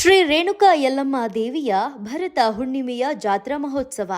ಶ್ರೀ ರೇಣುಕಾ ಯಲ್ಲಮ್ಮ ದೇವಿಯ ಭರತ ಹುಣ್ಣಿಮೆಯ ಜಾತ್ರಾ ಮಹೋತ್ಸವ.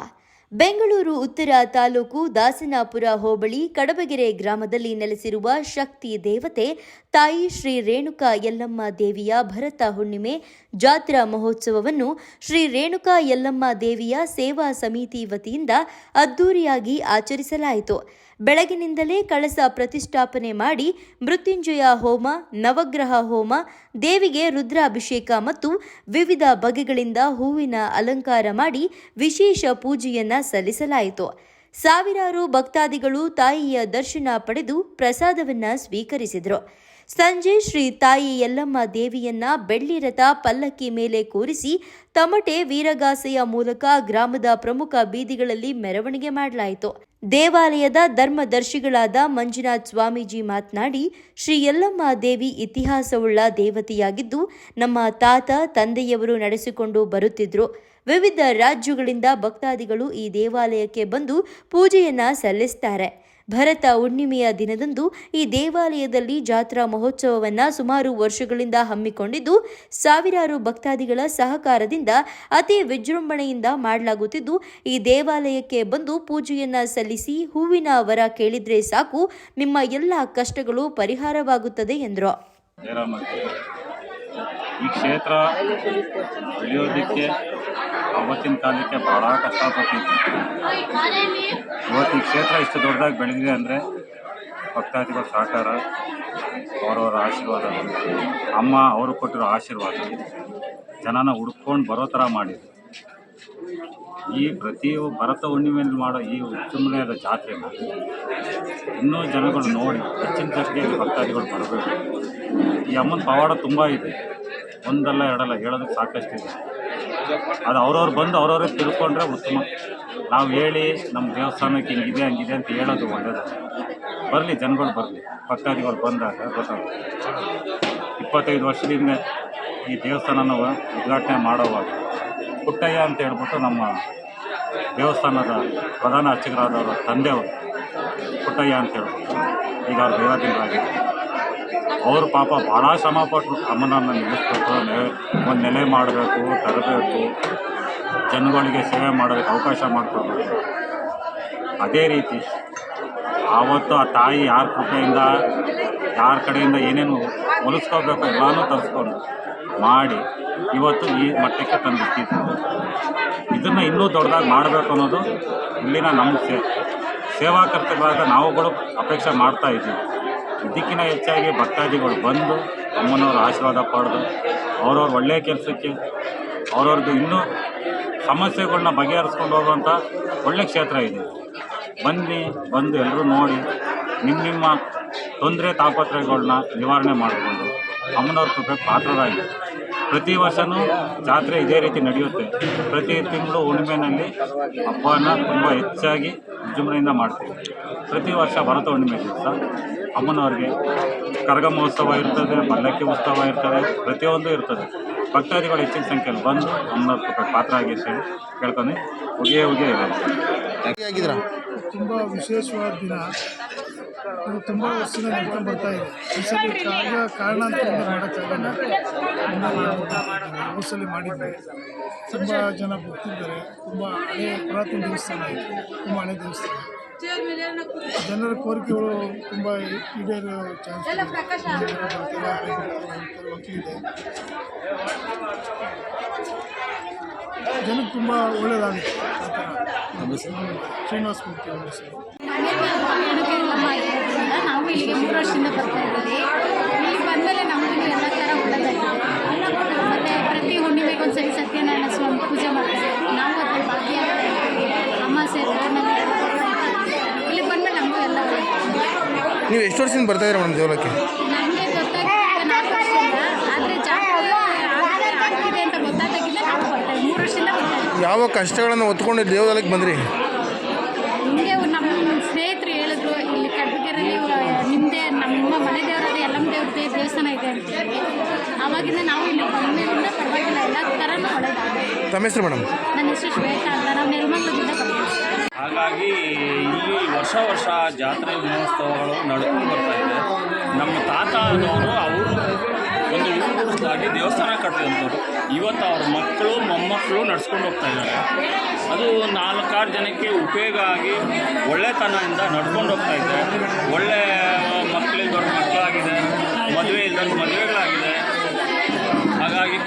ಬೆಂಗಳೂರು ಉತ್ತರ ತಾಲೂಕು ದಾಸನಾಪುರ ಹೋಬಳಿ ಕಡಬಗೆರೆ ಗ್ರಾಮದಲ್ಲಿ ನೆಲೆಸಿರುವ ಶಕ್ತಿ ದೇವತೆ ತಾಯಿ ಶ್ರೀ ರೇಣುಕಾ ಯಲ್ಲಮ್ಮ ದೇವಿಯ ಭರತ ಹುಣ್ಣಿಮೆ ಜಾತ್ರಾ ಮಹೋತ್ಸವವನ್ನು ಶ್ರೀ ರೇಣುಕಾ ಯಲ್ಲಮ್ಮ ದೇವಿಯ ಸೇವಾ ಸಮಿತಿ ವತಿಯಿಂದ ಅದ್ದೂರಿಯಾಗಿ ಆಚರಿಸಲಾಯಿತು. ಬೆಳಗಿನಿಂದಲೇ ಕಳಸ ಪ್ರತಿಷ್ಠಾಪನೆ ಮಾಡಿ ಮೃತ್ಯುಂಜಯ ಹೋಮ, ನವಗ್ರಹ ಹೋಮ, ದೇವಿಗೆ ರುದ್ರಾಭಿಷೇಕ ಮತ್ತು ವಿವಿಧ ಬಗೆಗಳಿಂದ ಹೂವಿನ ಅಲಂಕಾರ ಮಾಡಿ ವಿಶೇಷ ಪೂಜೆಯನ್ನ ಸಲ್ಲಿಸಲಾಯಿತು. ಸಾವಿರಾರು ಭಕ್ತಾದಿಗಳು ತಾಯಿಯ ದರ್ಶನ ಪಡೆದು ಪ್ರಸಾದವನ್ನ ಸ್ವೀಕರಿಸಿದರು. ಸಂಜೆ ಶ್ರೀ ತಾಯಿ ಯಲ್ಲಮ್ಮ ದೇವಿಯನ್ನ ಬೆಳ್ಳಿ ರಥ ಪಲ್ಲಕ್ಕಿ ಮೇಲೆ ಕೂರಿಸಿ ತಮಟೆ ವೀರಗಾಸೆಯ ಮೂಲಕ ಗ್ರಾಮದ ಪ್ರಮುಖ ಬೀದಿಗಳಲ್ಲಿ ಮೆರವಣಿಗೆ ಮಾಡಲಾಯಿತು. ದೇವಾಲಯದ ಧರ್ಮದರ್ಶಿಗಳಾದ ಮಂಜುನಾಥ್ ಸ್ವಾಮೀಜಿ ಮಾತನಾಡಿ, ಶ್ರೀ ಯಲ್ಲಮ್ಮ ದೇವಿ ಇತಿಹಾಸವುಳ್ಳ ದೇವತೆಯಾಗಿದ್ದು, ನಮ್ಮ ತಾತ, ತಂದೆಯವರು ನಡೆಸಿಕೊಂಡು ಬರುತ್ತಿದ್ರು. ವಿವಿಧ ರಾಜ್ಯಗಳಿಂದ ಭಕ್ತಾದಿಗಳು ಈ ದೇವಾಲಯಕ್ಕೆ ಬಂದು ಪೂಜೆಯನ್ನು ಸಲ್ಲಿಸ್ತಾರೆ. ಭರತ ಹುಣ್ಣಿಮೆಯ ದಿನದಂದು ಈ ದೇವಾಲಯದಲ್ಲಿ ಜಾತ್ರಾ ಮಹೋತ್ಸವವನ್ನು ಸುಮಾರು ವರ್ಷಗಳಿಂದ ಹಮ್ಮಿಕೊಂಡಿದ್ದು, ಸಾವಿರಾರು ಭಕ್ತಾದಿಗಳ ಸಹಕಾರದಿಂದ ಅತಿ ವಿಜೃಂಭಣೆಯಿಂದ ಮಾಡಲಾಗುತ್ತಿದ್ದು, ಈ ದೇವಾಲಯಕ್ಕೆ ಬಂದು ಪೂಜೆಯನ್ನ ಸಲ್ಲಿಸಿ ಹೂವಿನ ವರ ಕೇಳಿದ್ರೆ ಸಾಕು, ನಿಮ್ಮ ಎಲ್ಲ ಕಷ್ಟಗಳು ಪರಿಹಾರವಾಗುತ್ತದೆ ಎಂದರು. ಈ ಕ್ಷೇತ್ರ ಬೆಳೆಯೋದಕ್ಕೆ ಅವತ್ತಿನ ಕಾಲಕ್ಕೆ ಭಾಳ ಕಷ್ಟಪಟ್ಟಿತ್ತು ಇವತ್ತು ಈ ಕ್ಷೇತ್ರ ಇಷ್ಟು ದೊಡ್ಡದಾಗಿ ಬೆಳೆದಿದೆ ಅಂದರೆ ಭಕ್ತಾದಿಗಳ ಸಹಕಾರ, ಅವರವರ ಆಶೀರ್ವಾದ, ಅಮ್ಮ ಅವರು ಕೊಟ್ಟಿರೋ ಆಶೀರ್ವಾದ, ಜನನ ಹುಡ್ಕೊಂಡು ಬರೋ ಥರ ಮಾಡಿದ್ರು ಈ ಪ್ರತಿ ಭರತ ಹುಣ್ಣಿಮೆಯಲ್ಲಿ ಮಾಡೋ ಈ ಉತ್ತಮನೆಯಾದ ಜಾತ್ರೆ ಇನ್ನೂ ಜನಗಳು ನೋಡಿ, ಹೆಚ್ಚಿನ ಸಂಖ್ಯೆಯಲ್ಲಿ ಭಕ್ತಾದಿಗಳು ಬರಬೇಕು. ಈ ಅಮ್ಮನ ಪವಾಡ ತುಂಬ ಇದೆ. ಒಂದಲ್ಲ ಎರಡಲ್ಲ ಹೇಳೋದಕ್ಕೆ ಸಾಕಷ್ಟು ಇದೆ. ಅದು ಅವ್ರವ್ರು ಬಂದು ಅವ್ರವರೇ ತಿಳ್ಕೊಂಡ್ರೆ ಉತ್ತಮ. ನಾವು ಹೇಳಿ ನಮ್ಮ ದೇವಸ್ಥಾನಕ್ಕೆ ಹಿಂಗಿದೆ, ಹಂಗಿದೆ ಅಂತ ಹೇಳೋದು ಒಳ್ಳೆಯದು ಬರಲಿ, ಜನಗಳು ಬರಲಿ. ಭಕ್ತಾದಿಗಳು ಬಂದಾಗ ಗೊತ್ತಾಗುತ್ತೆ. ಇಪ್ಪತ್ತೈದು ವರ್ಷದಿಂದ ಈ ದೇವಸ್ಥಾನನ ಉದ್ಘಾಟನೆ ಮಾಡೋವಾಗ ಪುಟ್ಟಯ್ಯ ಅಂತ ಹೇಳ್ಬಿಟ್ಟು ನಮ್ಮ ದೇವಸ್ಥಾನದ ಪ್ರಧಾನ ಅರ್ಚಕರಾದವರ ತಂದೆಯವರು ಪುಟ್ಟಯ್ಯ ಅಂತ ಹೇಳ್ಬಿಟ್ಟು ಈಗ ಅವ್ರು ದೈವಾಧೀನರಾಗಿದ್ದಾರೆ. ಅವರು ಪಾಪ ಭಾಳ ಶ್ರಮಪಟ್ಟರು ಅಮ್ಮನನ್ನು ನಿಲ್ಲಿಸ್ಬೇಕು ಒಂದು ನೆಲೆ ಮಾಡಬೇಕು, ತರಬೇಕು. ಜನಗಳಿಗೆ ಸೇವೆ ಮಾಡೋದಕ್ಕೆ ಅವಕಾಶ ಮಾಡಿಕೊಡ್ಬೇಕು. ಅದೇ ರೀತಿ, ಆವತ್ತು ಆ ತಾಯಿ ಯಾರ ಕೃಪೆಯಿಂದ, ಯಾರ ಕಡೆಯಿಂದ ಏನೇನು ಹೊಲಿಸ್ಕೋಬೇಕು ಎಲ್ಲನೂ ತರಿಸ್ಕೊಂಡು ಮಾಡಿ ಇವತ್ತು ಈ ಮಟ್ಟಕ್ಕೆ ತಂದಿಟ್ಟಿದ್ರು. ಇದನ್ನು ಇನ್ನೂ ದೊಡ್ಡದಾಗಿ ಮಾಡಬೇಕು ಅನ್ನೋದು ಇಲ್ಲಿನ ನಮ್ಮ ಸೇವಾ ಕರ್ತವ್ಯವಾದ ನಾವುಗಳು ಅಪೇಕ್ಷೆ ಮಾಡ್ತಾ ಇದ್ದೀವಿ. ಇದಕ್ಕಿಂತ ಹೆಚ್ಚಾಗಿ ಭಕ್ತಾದಿಗಳು ಬಂದು ಅಮ್ಮನವ್ರ ಆಶೀರ್ವಾದ ಪಡೆದು ಅವ್ರವ್ರ ಒಳ್ಳೆಯ ಕೆಲಸಕ್ಕೆ ಅವ್ರವ್ರದ್ದು ಇನ್ನೂ ಸಮಸ್ಯೆಗಳನ್ನ ಬಗೆಹರಿಸ್ಕೊಂಡು ಹೋಗುವಂಥ ಒಳ್ಳೆಯ ಕ್ಷೇತ್ರ ಇದೆ. ಬನ್ನಿ, ಬಂದು ಎಲ್ಲರೂ ನೋಡಿ ನಿಮ್ಮ ನಿಮ್ಮ ತೊಂದರೆ ತಾಪತ್ರಯಗಳನ್ನ ನಿವಾರಣೆ ಮಾಡಿಕೊಂಡು ಅಮ್ಮನವ್ರ ಕೃಪೆ ಪಾತ್ರರಾಗಿ. ಪ್ರತಿ ವರ್ಷವೂ ಜಾತ್ರೆ ಇದೇ ರೀತಿ ನಡೆಯುತ್ತೆ. ಪ್ರತಿ ತಿಂಗಳು ಹುಣ್ಣಿಮೆನಲ್ಲಿ ಹಬ್ಬನ ತುಂಬ ಹೆಚ್ಚಾಗಿ ವಿಜೃಂಭಣೆಯಿಂದ ಮಾಡ್ತೀವಿ. ಪ್ರತಿ ವರ್ಷ ಭರತ ಹುಣ್ಣಿಮೆ ದಿವಸ. ಅಮ್ಮನವ್ರಿಗೆ ಕರಗ ಮಹೋತ್ಸವ ಇರ್ತದೆ ಪಲ್ಲಕ್ಕಿ ಉತ್ಸವ ಇರ್ತದೆ ಪ್ರತಿಯೊಂದು ಇರ್ತದೆ. ಭಕ್ತಾದಿಗಳು ಹೆಚ್ಚಿನ ಸಂಖ್ಯೆಯಲ್ಲಿ ಬಂದು ಅಮ್ಮನವ್ರ ಪಾತ್ರ ಪಾತ್ರ ಅಂತೇಳಿ ಕೇಳ್ಕೊಂಡು ಹುಗೆ ಹುಗೆ ಇರೋದು ತುಂಬ ವಿಶೇಷವಾದ ದಿನ. ಇದು ತುಂಬ ವರ್ಷದ ನಡ್ಕೊಂಡು ಬರ್ತಾ ಇದೆ. ಈ ಸಲ ಕಾರಣ ಕಾರಣಾಂತರದಿಂದ ಮಾಡೋಕ್ಕಾಗಲ್ಲ ಮಾಡಿದ್ದೆ. ತುಂಬಾ ಜನ ಬರ್ತಿದ್ದಾರೆ. ತುಂಬ ಹಳೆ ಪುರಾತನ ದೇವಸ್ಥಾನ ಇದೆ. ತುಂಬ ಹಳೆ ದೇವಸ್ಥಾನ. ಜನರ ಕೋರಿಕೆಗಳು ತುಂಬ ಈಡೇರೋ ಚಾನ್ಸ್ ಜನಕ್ಕೆ ತುಂಬ ಒಳ್ಳೆಯದಾಗುತ್ತೆ ಶ್ರೀನಿವಾಸ ಮೂರ್ತಿ ಅವ್ರ ಹೆಸರು ನಮ್ಮ ಇರೋದ್ರಿಂದ ನಾವು ಇಲ್ಲಿಗೆ ಮೂರು ವರ್ಷದಿಂದ ಬರ್ತಾ ಇದ್ದೀವಿ. ಇಲ್ಲಿ ಬಂದಮೇಲೆ ನಮಗೂ ಎಲ್ಲ ಥರ ಒಳ್ಳೆದಾಗಿದೆ ಮತ್ತು ಪ್ರತಿ ಹುಣ್ಣಿಮೆಗೆ ಒಂದು ಸರಿ ಸತ್ಯನಾರಾಯಣ ಸ್ವಾಮಿ ಪೂಜೆ ಮಾಡ್ತೀವಿ ನಾವು ಅದ್ರ ಭಾಗ್ಯ ಅಮಾಸೆ ಪೌರ್ಣಮಿ ಇಲ್ಲಿ ಬಂದಮೇಲೆ ನಮಗೂ ಎಲ್ಲ ನೀವು ಎಷ್ಟು ವರ್ಷದಿಂದ ಬರ್ತಾ ಇದ್ದೀರಾ ಮೇಡಮ್ ದೇವಲಕ್ಕೆ ನಮಗೆ ಗೊತ್ತಾಗಿ ನಾಲ್ಕು ವರ್ಷದಿಂದ. ಆದರೆ ಜಾತ್ರೆ ಆಗ್ತಿದೆ ಅಂತ ಗೊತ್ತಾದಾಗಿಂದ ನಾವು ಬರ್ತಾ ಮೂರು ವರ್ಷದಿಂದ ಬರ್ತಾ ಯಾವ ಕಷ್ಟಗಳನ್ನು ಹೊತ್ಕೊಂಡು ದೇವಲಕ್ಕೆ ಬಂದ್ರಿ? ಆವಾಗಿಂದ ನಾವು ಇಲ್ಲಿ ಬಂದ್ಮೇಲಿಂದ ಪರವಾಗಿಲ್ಲ ಎಲ್ಲ ಥರನೂ ತಮ್ಮ ಹೆಸರು ಮೇಡಮ್? ನನ್ನ ಹೆಸರು ಶ್ವೇತಾ ಅಂತ ನಾವು ನೆಲಮಂಗಲದಿಂದ ಬರ್ತೀವಿ ಹಾಗಾಗಿ ಇಲ್ಲಿ ವರ್ಷ ವರ್ಷ ಜಾತ್ರೆ ಮಹೋತ್ಸವಗಳು ನಡ್ಕೊಂಡು ಬರ್ತಾ ಇದೆ. ನಮ್ಮ ತಾತ ಅನ್ನೋರು ಅವರು ಒಂದು ಊರುಗಳಾಗಿ ದೇವಸ್ಥಾನ ಕಟ್ಟಿದಂಥವ್ರು ಇವತ್ತು ಅವ್ರ ಮಕ್ಕಳು ಮೊಮ್ಮಕ್ಕಳು ನಡ್ಸ್ಕೊಂಡು ಹೋಗ್ತಾ ಇದ್ದಾರೆ. ಅದು ನಾಲ್ಕಾರು ಜನಕ್ಕೆ ಉಪಯೋಗ ಆಗಿ ಒಳ್ಳೆತನದಿಂದ ನಡ್ಕೊಂಡು ಹೋಗ್ತಾ ಇದ್ದಾರೆ. ಒಳ್ಳೆ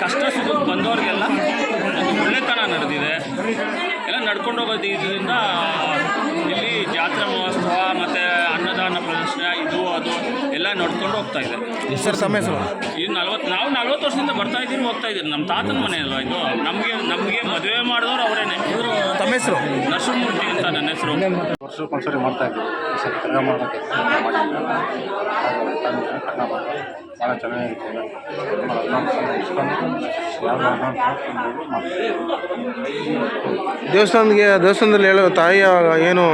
ಕಷ್ಟ ಸುಖ ಬಂದವ್ರಿಗೆಲ್ಲ ಒಂದು ಒಳ್ಳೆತನ ನಡೆದಿದೆ. ಎಲ್ಲ ನಡ್ಕೊಂಡು ಹೋಗೋದು ಇಲ್ಲಿ ಜಾತ್ರಾ ಮಹೋತ್ಸವ ಮತ್ತು ಅನ್ನದಾನ ಪ್ರದರ್ಶನ ಇದು ಅದು ಎಲ್ಲ ನಡ್ಕೊಂಡು ಹೋಗ್ತಾ ಇದೆ ಸರ್ ತಮ್ಮ ಹೆಸರು? ಇದು ನಲ್ವತ್ತು ನಾವು ನಲ್ವತ್ತು ವರ್ಷದಿಂದ ಬರ್ತಾ ಇದ್ದೀನಿ ಹೋಗ್ತಾ ಇದ್ದೀವಿ. ನಮ್ಮ ತಾತನ ಮನೆ ಅಲ್ವಾ ಇದು? ನಮಗೆ ನಮಗೆ ಮದುವೆ ಮಾಡಿದವರು ಅವರೇನೆ. ತಮ್ಮ ಹೆಸರು? ನರಸಿಂಹಮೂರ್ತಿ ಅಂತ ನನ್ನ ಹೆಸರು. ವರ್ಷಕ್ಕೊಂದ್ಸರಿ ಮಾಡ್ತಾ ಇದ್ದೀವಿ. ಸರ್ ಸರಿ ಭಾಳ ಚೆನ್ನಾಗಿರುತ್ತೆ. ದೇವಸ್ಥಾನಕ್ಕೆ ದೇವಸ್ಥಾನದಲ್ಲಿ ಹೇಳೋ ತಾಯಿಯ ಏನು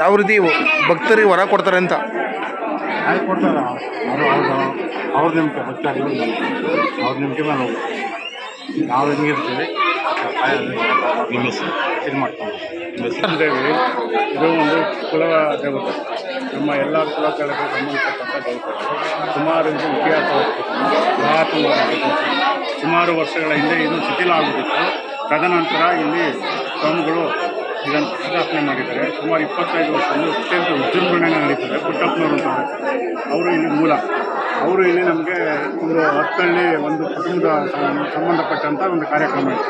ಯಾವ ರೀತಿ ಭಕ್ತರಿಗೆ ವರ ಕೊಡ್ತಾರೆ ಅಂತ? ಆಯ್ತು ಕೊಡ್ತಾರೆ. ಅವರು ಅವ್ರು ಅವ್ರ ನಿಮ್ಗೆ ಬರ್ತಾರೆ ಅವ್ರ ನಿಮ್ಗೆ ಮೇಲೆ ಹೋಗ್ತಾರೆ ನಾವು ಹೆಂಗಿರ್ತೀವಿ ನಿಮ್ಮ ಹೆಸರು? ಇದು ದೇವಿ ಇದು ಒಂದು ಕುಲ ದೇವತೆ. ನಮ್ಮ ಎಲ್ಲ ಕುಲಗಳಿಗೆ ಸಂಬಂಧಪಟ್ಟಂಥ ದೇವತೆ. ಸುಮಾರು ಇದು ಇತಿಹಾಸ ಸುಮಾರು ವರ್ಷಗಳ ಹಿಂದೆ ಇದು ಶಿಥಿಲ ಆಗಿಬಿಟ್ಟಿತ್ತು ತದನಂತರ ಇಲ್ಲಿ ಸ್ವಾಮಿಗಳು ಇದನ್ನು ಸ್ಥಾಪನೆ ಮಾಡಿದ್ದಾರೆ. ಸುಮಾರು ಇಪ್ಪತ್ತೈದು ವರ್ಷದಿಂದ ಅತ್ಯಂತ ವಿಜೃಂಭಣೆ ನಡೀತಾರೆ ಪುಟ್ಟಪ್ಪನವರು ಅಂತ ಅವರು ಇಲ್ಲಿ ಮೂಲ. ಅವರು ಇಲ್ಲಿ ನಮಗೆ ಒಂದು ಹತ್ತಳ್ಳಿ ಒಂದು ಕುಟುಂಬದ ಸಂಬಂಧಪಟ್ಟಂಥ ಒಂದು ಕಾರ್ಯಕ್ರಮ ಇದೆ.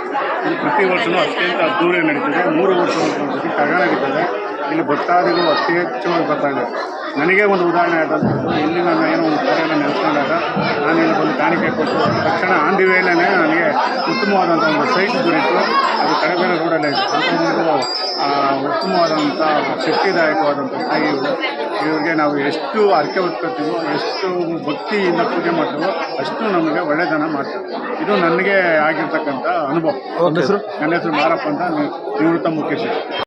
ಇದು ಪ್ರತಿ ವರ್ಷವೂ ಅತ್ಯಂತ ಅದ್ದೂರಿ ನಡೀತದೆ. ಮೂರು ವರ್ಷ ಒಂದು ಕಗ ಇಲ್ಲಿ ಭಕ್ತಾದಿಗಳು ಅತಿ ಹೆಚ್ಚು ಬರ್ತಾ ಇದ್ದಾರೆ. ನನಗೆ ಒಂದು ಉದಾಹರಣೆ ಆದಂಥದ್ದು ಇಲ್ಲಿ ನಾನು ಏನೋ ಒಂದು ಕಾರ್ಯನ ನೆನೆಸ್ಕೊಂಡಾಗ ನಾನು ಇಲ್ಲಿ ಕಾಣಿಕೆ ಕೊಟ್ಟು ತಕ್ಷಣ ಆನ್ ನನಗೆ ಉತ್ತಮವಾದಂಥ ಒಂದು ಸೈಟ್ ದೊರೀತು ಅದು ಕಡೆಬೇರೆ ರೋಡಲ್ಲೇ ಇದೆ ಒಂದು ಉತ್ತಮವಾದಂಥ ಶಕ್ತಿದಾಯಕವಾದಂಥ ತಾಯಿ ಇವರು. ಇವ್ರಿಗೆ ನಾವು ಎಷ್ಟು ಅರ್ಕೆ ಹೊತ್ಕೊಳ್ತೀವೋ ಎಷ್ಟು ಭಕ್ತಿಯಿಂದ ಪೂಜೆ ಮಾಡ್ತೀವೋ ಅಷ್ಟು ನಮಗೆ ಒಳ್ಳೆಯದನ್ನು ಮಾಡ್ತಾರೆ. ಇದು ನನಗೆ ಆಗಿರ್ತಕ್ಕಂಥ ಅನುಭವ. ನನ್ನ ಹೆಸರು ಮಾರಪ್ಪ ಅಂತ ನಿವೃತ್ತ ಮುಖ್ಯ ಶಿಕ್ಷಕ